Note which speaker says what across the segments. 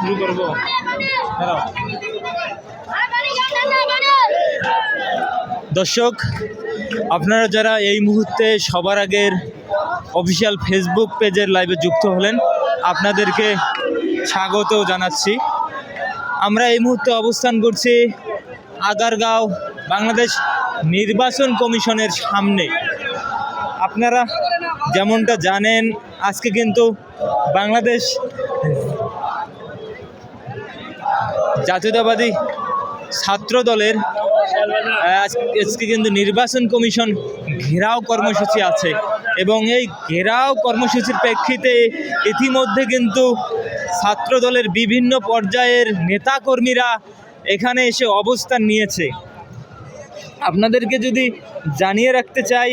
Speaker 1: শুরু করব। দর্শক, আপনারা যারা এই মুহূর্তে সবার আগের অফিসিয়াল ফেসবুক পেজের লাইভে যুক্ত হলেন, আপনাদেরকে স্বাগত জানাচ্ছি। আমরা এই মুহূর্তে অবস্থান করছি আগারগাঁও বাংলাদেশ নির্বাচন কমিশনের সামনে। আপনারা যেমনটা জানেন, আজকে কিন্তু বাংলাদেশ জাতীয়তাবাদী ছাত্র দলের আজকে কিন্তু নির্বাচন কমিশন ঘেরাও কর্মসূচি আছে এবং এই ঘেরাও কর্মসূচির প্রেক্ষিতে ইতিমধ্যে কিন্তু ছাত্র দলের বিভিন্ন পর্যায়ের নেতাকর্মীরা এখানে এসে অবস্থান নিয়েছে। আপনাদেরকে যদি জানিয়ে রাখতে চাই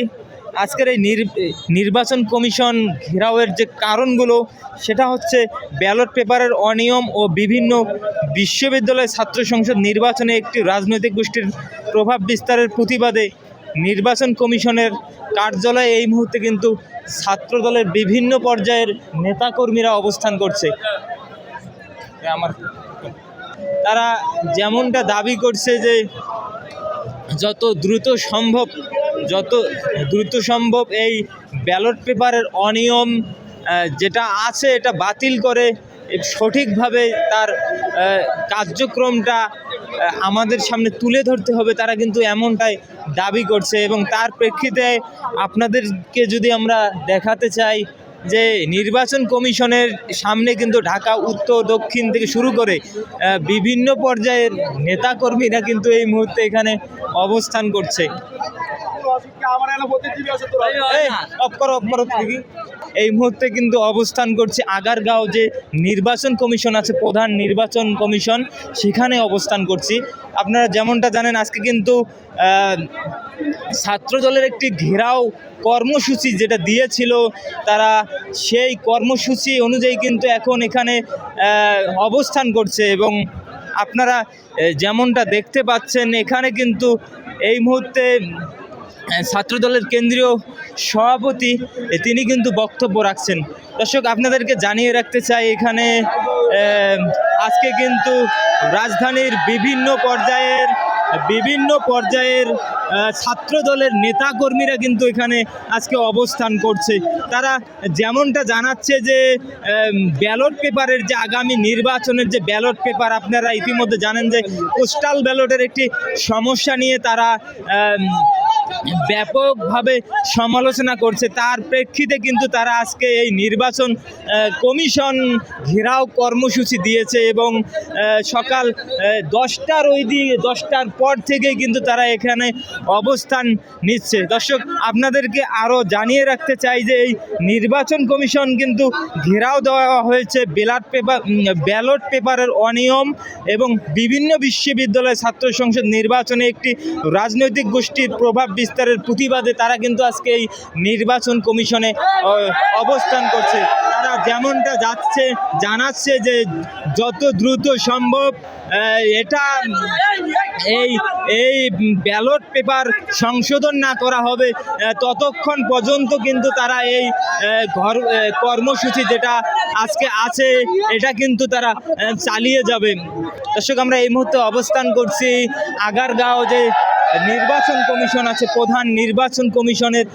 Speaker 1: আজকের এই নির- নির্বাচন কমিশন ঘেরাওয়ের যে কারণগুলো, সেটা হচ্ছে ব্যালট পেপারের অনিয়ম ও বিভিন্ন বিশ্ববিদ্যালয় ছাত্র সংসদ নির্বাচনে একটি রাজনৈতিক গোষ্ঠীর প্রভাব বিস্তারের প্রতিবাদে নির্বাচন কমিশনের কার্যালয়ে এই মুহূর্তে কিন্তু ছাত্র দলের বিভিন্ন পর্যায়ের নেতাকর্মীরা অবস্থান করছে। আমার তারা যেমনটা দাবি করছে যে যত দ্রুত সম্ভব যত দ্রুত সম্ভব এই ব্যালট পেপারের অনিয়ম যেটা আছে এটা বাতিল করে সঠিকভাবে তার কার্যক্রমটা আমাদের সামনে তুলে ধরতে হবে। তারা কিন্তু এমনটাই দাবি করছে এবং তার প্রেক্ষিতে আপনাদেরকে যদি আমরা দেখাতে চাই যে নির্বাচন কমিশনের সামনে কিন্তু ঢাকা, উত্তর, দক্ষিণ থেকে শুরু করে বিভিন্ন পর্যায়ের নেতাকর্মীরা কিন্তু এই মুহূর্তে এখানে অবস্থান করছে। এই, মুহূর্তে কিন্তু অবস্থান করছে আগারগাঁও যে নির্বাচন কমিশন আছে প্রধান নির্বাচন কমিশন সেখানে অবস্থান করছি। আপনারা যেমনটা জানেন আজকে কিন্তু ছাত্র দলের একটি ঘেরাও কর্মসূচি যেটা দিয়েছিল তারা সেই কর্মসূচি অনুযায়ী কিন্তু এখন এখানে অবস্থান করছে এবং আপনারা যেমনটা দেখতে পাচ্ছেন এখানে কিন্তু এই মুহূর্তে ছাত্রদলের কেন্দ্রীয় সভাপতি তিনি কিন্তু বক্তব্য রাখছেন। দর্শক, আপনাদেরকে জানিয়ে রাখতে চাই এখানে আজকে কিন্তু রাজধানীর বিভিন্ন পর্যায়ের বিভিন্ন পর্যায়ের ছাত্র দলের নেতাকর্মীরা কিন্তু এখানে আজকে অবস্থান করছে। তারা যেমনটা জানাচ্ছে যে ব্যালট পেপারের যে আগামী নির্বাচনের যে ব্যালট পেপার, আপনারা ইতিমধ্যে জানেন যে, পোস্টাল ব্যালটের একটি সমস্যা নিয়ে তারা ব্যাপকভাবে সমালোচনা করছে। তার প্রেক্ষিতে কিন্তু তারা আজকে এই নির্বাচন কমিশন ঘেরাও কর্মসূচি দিয়েছে এবং সকাল দশটার ওই দিকে দশটার পর থেকে কিন্তু তারা এখানে অবস্থান নিচ্ছে। দর্শক, আপনাদেরকে আরও জানিয়ে রাখতে চাই যে এই নির্বাচন কমিশন কিন্তু ঘেরাও দেওয়া হয়েছে ব্যালট পেপার ব্যালট পেপারের অনিয়ম এবং বিভিন্ন বিশ্ববিদ্যালয় ছাত্র সংসদ নির্বাচনে একটি রাজনৈতিক গোষ্ঠীর প্রভাব বিস্তারের প্রতিবাদে তারা কিন্তু আজকে এই নির্বাচন কমিশনে অবস্থান করছে। তারা যেমনটা যাচ্ছে, জানাচ্ছে যে যত দ্রুত সম্ভব এটা এই এই ব্যালট পেপার সংশোধন না করা হবে ততক্ষণ পর্যন্ত কিন্তু তারা এই ঘর কর্মসূচি যেটা আজকে আছে, এটা কিন্তু তারা চালিয়ে যাবে। দর্শক, আমরা এই মুহূর্তে অবস্থান করছি আগারগাঁও যে নির্বাচন কমিশন আছে, প্রধান নির্বাচন কমিশনের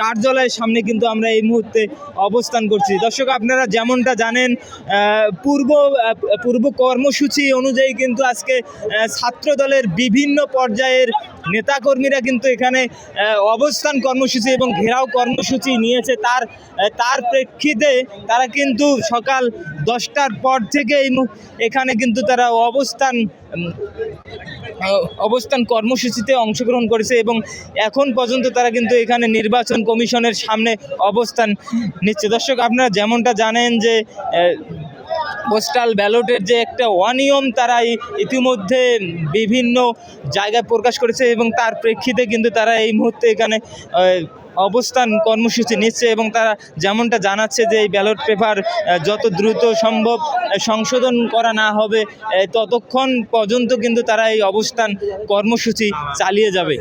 Speaker 1: কার্যালয়ের সামনে কিন্তু আমরা এই মুহূর্তে অবস্থান করছি। দর্শক, আপনারা যেমনটা জানেন পূর্ব পূর্ব কর্মসূচি অনুযায়ী কিন্তু আজকে ছাত্র দলের বিভিন্ন পর্যায়ের নেতাকর্মীরা কিন্তু এখানে অবস্থান কর্মসূচি এবং ঘেরাও কর্মসূচি নিয়েছে। তার তার প্রেক্ষিতে তারা কিন্তু সকাল দশটার পর থেকে এখানে কিন্তু তারা অবস্থান অবস্থান অবস্থান কর্মসূচিতে অংশগ্রহণ করেছে এবং এখন পর্যন্ত তারা কিন্তু এখানে নির্বাচন কমিশনের সামনে অবস্থান নিচ্ছে। দর্শক, আপনারা যেমনটা জানেন যে পোস্টাল ব্যালটের যে একটা অনিয়ম তারা ইতিমধ্যে বিভিন্ন জায়গায় প্রকাশ করেছে এবং তার প্রেক্ষিতে কিন্তু তারা এই মুহূর্তে এখানে অবস্থান কর্মসূচি নিচ্ছে এবং তারা যেমনটা জানাচ্ছে যে এই ব্যালট পেপার যত দ্রুত সম্ভব সংশোধন করা না হবে ততক্ষণ পর্যন্ত কিন্তু তারা এই অবস্থান কর্মসূচি চালিয়ে যাবে।